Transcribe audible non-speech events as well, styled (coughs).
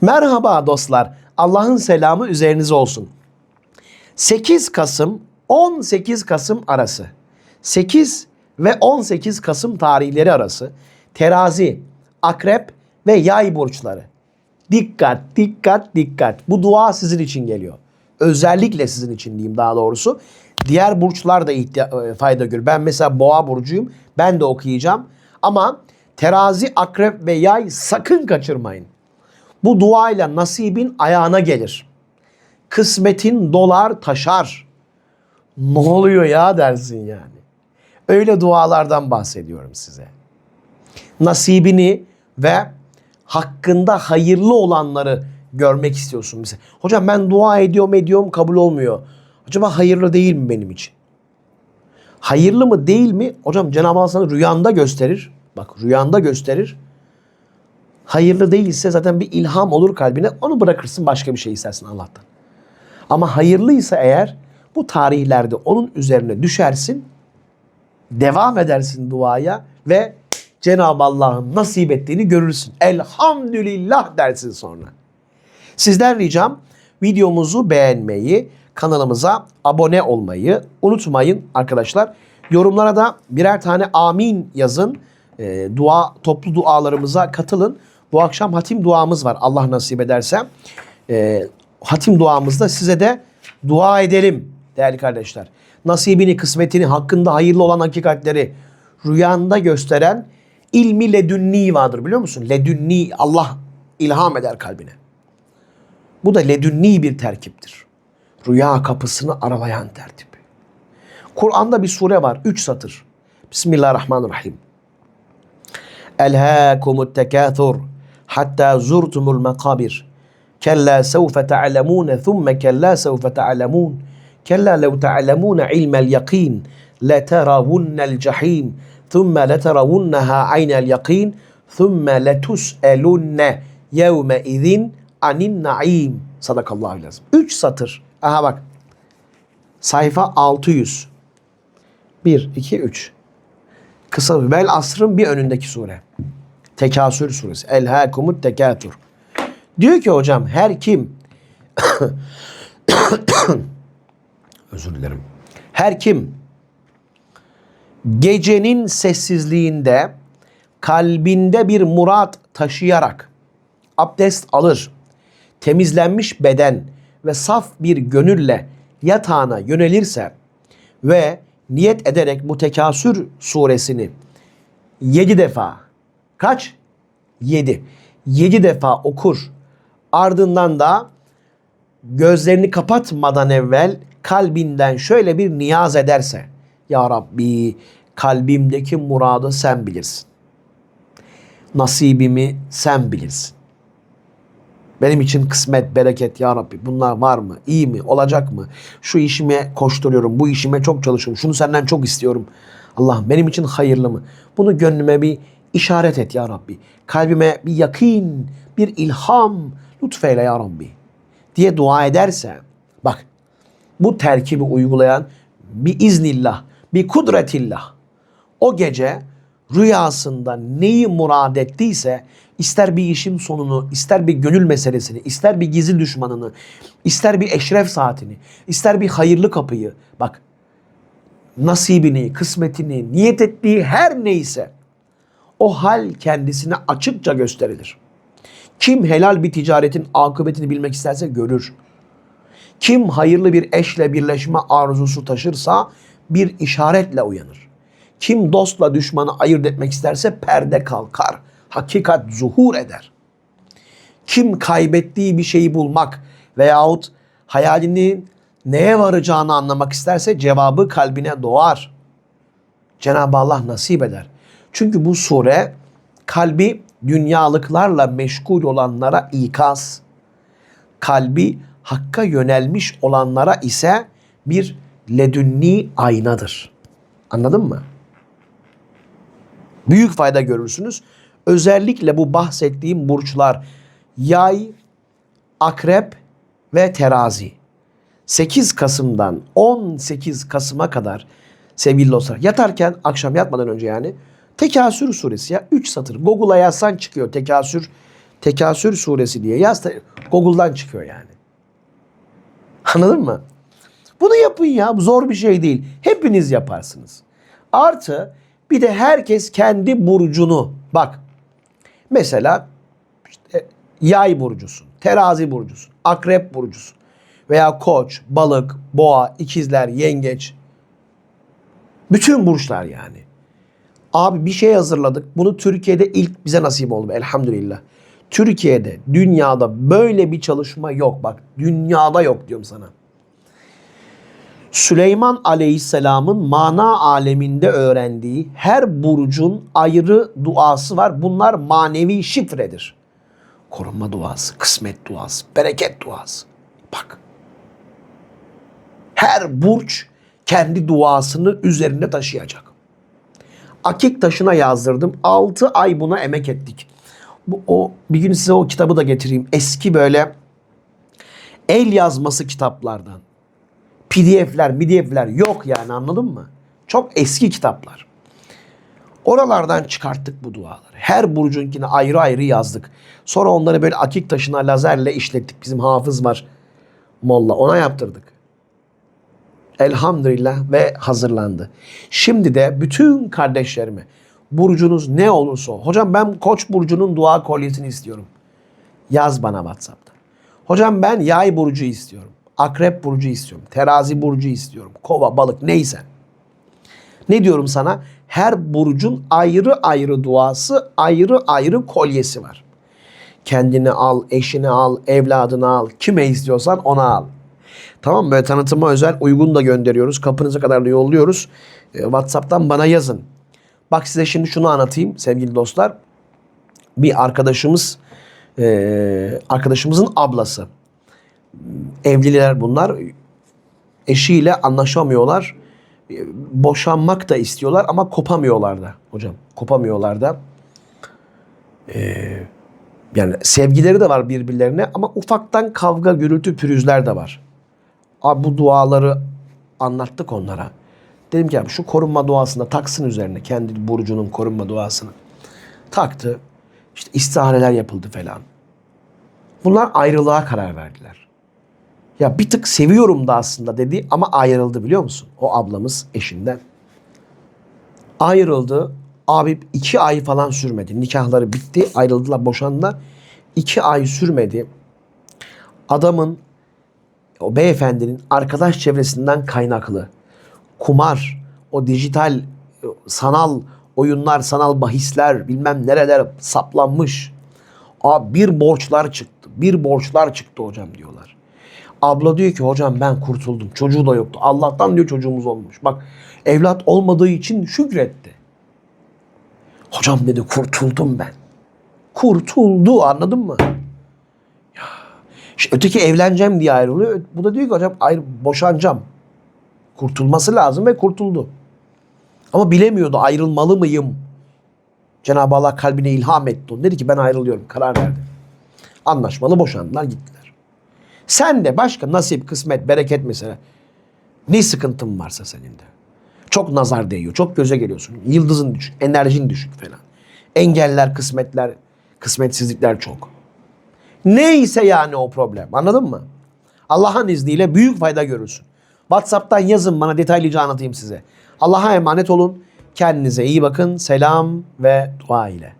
Merhaba dostlar. Allah'ın selamı üzerinize olsun. 8 Kasım 18 Kasım arası. 8 ve 18 Kasım tarihleri arası terazi, akrep ve yay burçları. Dikkat, dikkat, dikkat. Bu dua sizin için geliyor. Özellikle sizin için diyeyim daha doğrusu. Diğer burçlar da e, fayda görür. Ben mesela boğa burcuyum. Ben de okuyacağım. Ama terazi, akrep ve yay sakın kaçırmayın. Bu duayla nasibin ayağına gelir. Kısmetin dolar taşar. Ne oluyor ya dersin yani. Öyle dualardan bahsediyorum size. Nasibini ve hakkında hayırlı olanları görmek istiyorsun bize. Hocam ben dua ediyorum ediyorum kabul olmuyor. Acaba hayırlı değil mi benim için? Hayırlı mı değil mi? Hocam Cenab-ı Allah sana rüyanda gösterir. Bak rüyanda gösterir. Hayırlı değilse zaten bir ilham olur kalbine. Onu bırakırsın başka bir şey istersin Allah'tan. Ama hayırlıysa eğer bu tarihlerde onun üzerine düşersin. Devam edersin duaya ve Cenab-ı Allah'ın nasip ettiğini görürsün. Elhamdülillah dersin sonra. Sizden ricam videomuzu beğenmeyi, kanalımıza abone olmayı unutmayın arkadaşlar. Yorumlara da birer tane amin yazın. Ee, dua toplu dualarımıza katılın. Bu akşam hatim duamız var Allah nasip ederse. Ee, hatim duamızda size de dua edelim değerli kardeşler. Nasibini, kısmetini, hakkında hayırlı olan hakikatleri rüyanda gösteren ilmi ledünni vardır biliyor musun? Ledünni Allah ilham eder kalbine. Bu da ledünni bir terkiptir. Rüya kapısını aralayan tertip. Kur'an'da bir sure var. Üç satır. Bismillahirrahmanirrahim. Elhâkumut tekâthur hatta zurtumul mekabir. Kella sevfe te'alemûne thumme kella sevfe te'alemûn. Kella lev te'alemûne ilmel yakîn. Leteravunne'l cehîm. Thumme leteravunneha aynel yakîn. Thumme letus'elunne yevme izin anin naim. Sadakallahu lazım. Üç satır. Aha bak. Sayfa 600. 1, 2, 3. Kısa Vel Asr'ın bir önündeki sure. Tekasür suresi. Elhâkumut tekâtur. Diyor ki hocam her kim (coughs) özür dilerim. Her kim gecenin sessizliğinde kalbinde bir murat taşıyarak abdest alır, temizlenmiş beden ve saf bir gönülle yatağına yönelirse ve niyet ederek bu Tekasür suresini yedi defa kaç? Yedi. Yedi defa okur. Ardından da gözlerini kapatmadan evvel kalbinden şöyle bir niyaz ederse Ya Rabbi kalbimdeki muradı sen bilirsin. Nasibimi sen bilirsin. Benim için kısmet, bereket ya Rabbi. Bunlar var mı? İyi mi? Olacak mı? Şu işime koşturuyorum. Bu işime çok çalışıyorum. Şunu senden çok istiyorum. Allah benim için hayırlı mı? Bunu gönlüme bir işaret et ya Rabbi. Kalbime bir yakin, bir ilham lütfeyle ya Rabbi. Diye dua ederse bak bu terkibi uygulayan bir iznillah, bir kudretillah o gece rüyasında neyi murad ettiyse ister bir işin sonunu, ister bir gönül meselesini, ister bir gizli düşmanını, ister bir eşref saatini, ister bir hayırlı kapıyı bak nasibini, kısmetini, niyet ettiği her neyse o hal kendisine açıkça gösterilir. Kim helal bir ticaretin akıbetini bilmek isterse görür. Kim hayırlı bir eşle birleşme arzusu taşırsa bir işaretle uyanır. Kim dostla düşmanı ayırt etmek isterse perde kalkar. Hakikat zuhur eder. Kim kaybettiği bir şeyi bulmak veyahut hayalinin neye varacağını anlamak isterse cevabı kalbine doğar. Cenab-ı Allah nasip eder. Çünkü bu sure kalbi dünyalıklarla meşgul olanlara ikaz, kalbi hakka yönelmiş olanlara ise bir ledünni aynadır. Anladın mı? Büyük fayda görürsünüz. Özellikle bu bahsettiğim burçlar yay, akrep ve terazi. 8 Kasım'dan 18 Kasım'a kadar sevgili dostlar yatarken akşam yatmadan önce yani Tekasür suresi ya 3 satır. Google'a yazsan çıkıyor Tekasür Tekasür suresi diye yaz. da Google'dan çıkıyor yani. Anladın mı? Bunu yapın ya. Bu zor bir şey değil. Hepiniz yaparsınız. Artı bir de herkes kendi burcunu bak. Mesela işte yay burcusun, terazi burcusun, akrep burcusun veya koç, balık, boğa, ikizler, yengeç. Bütün burçlar yani. Abi bir şey hazırladık. Bunu Türkiye'de ilk bize nasip oldu elhamdülillah. Türkiye'de, dünyada böyle bir çalışma yok. Bak dünyada yok diyorum sana. Süleyman Aleyhisselam'ın mana aleminde öğrendiği her burcun ayrı duası var. Bunlar manevi şifredir. Korunma duası, kısmet duası, bereket duası. Bak. Her burç kendi duasını üzerinde taşıyacak. Akik taşına yazdırdım. 6 ay buna emek ettik. Bu, o bir gün size o kitabı da getireyim. Eski böyle el yazması kitaplardan. PDF'ler, MDF'ler yok yani anladın mı? Çok eski kitaplar. Oralardan çıkarttık bu duaları. Her burcunkini ayrı ayrı yazdık. Sonra onları böyle akik taşına lazerle işlettik. Bizim hafız var. Molla ona yaptırdık. Elhamdülillah ve hazırlandı. Şimdi de bütün kardeşlerime burcunuz ne olursa hocam ben koç burcunun dua kolyesini istiyorum. Yaz bana WhatsApp'ta. Hocam ben yay burcu istiyorum. Akrep burcu istiyorum. Terazi burcu istiyorum. Kova, balık neyse. Ne diyorum sana? Her burcun ayrı ayrı duası, ayrı ayrı kolyesi var. Kendini al, eşini al, evladını al, kime istiyorsan ona al. Tamam? Böyle tanıtıma özel uygun da gönderiyoruz. Kapınıza kadar da yolluyoruz. Ee, WhatsApp'tan bana yazın. Bak size şimdi şunu anlatayım sevgili dostlar. Bir arkadaşımız, e, arkadaşımızın ablası. Evliler bunlar. Eşiyle anlaşamıyorlar. E, Boşanmak da istiyorlar ama kopamıyorlar da hocam. Kopamıyorlar da. Ee, yani sevgileri de var birbirlerine ama ufaktan kavga, gürültü, pürüzler de var. Abi bu duaları anlattık onlara. Dedim ki abi şu korunma duasında taksın üzerine kendi burcunun korunma duasını. Taktı. İşte istihareler yapıldı falan. Bunlar ayrılığa karar verdiler. Ya bir tık seviyorum da aslında dedi ama ayrıldı biliyor musun? O ablamız eşinden. Ayrıldı. Abi iki ay falan sürmedi. Nikahları bitti. Ayrıldılar boşandılar. İki ay sürmedi. Adamın o beyefendinin arkadaş çevresinden kaynaklı kumar, o dijital e, sanal oyunlar, sanal bahisler bilmem nereler saplanmış. Abi bir borçlar çıktı. Bir borçlar çıktı hocam diyorlar. Abla diyor ki hocam ben kurtuldum. Çocuğu da yoktu. Allah'tan diyor çocuğumuz olmuş. Bak evlat olmadığı için şükretti. Hocam dedi kurtuldum ben. Kurtuldu anladın mı? İşte öteki evleneceğim diye ayrılıyor. Bu da diyor ki hocam ayrı, boşanacağım. Kurtulması lazım ve kurtuldu. Ama bilemiyordu ayrılmalı mıyım? Cenab-ı Allah kalbine ilham etti. onu. Dedi ki ben ayrılıyorum. Karar verdi. Anlaşmalı boşandılar gittiler. Sen de başka nasip, kısmet, bereket mesela. Ne sıkıntın varsa senin de. Çok nazar değiyor. Çok göze geliyorsun. Yıldızın düşük. Enerjin düşük falan. Engeller, kısmetler, kısmetsizlikler çok. Neyse yani o problem. Anladın mı? Allah'ın izniyle büyük fayda görürsün. WhatsApp'tan yazın bana detaylıca anlatayım size. Allah'a emanet olun. Kendinize iyi bakın. Selam ve dua ile.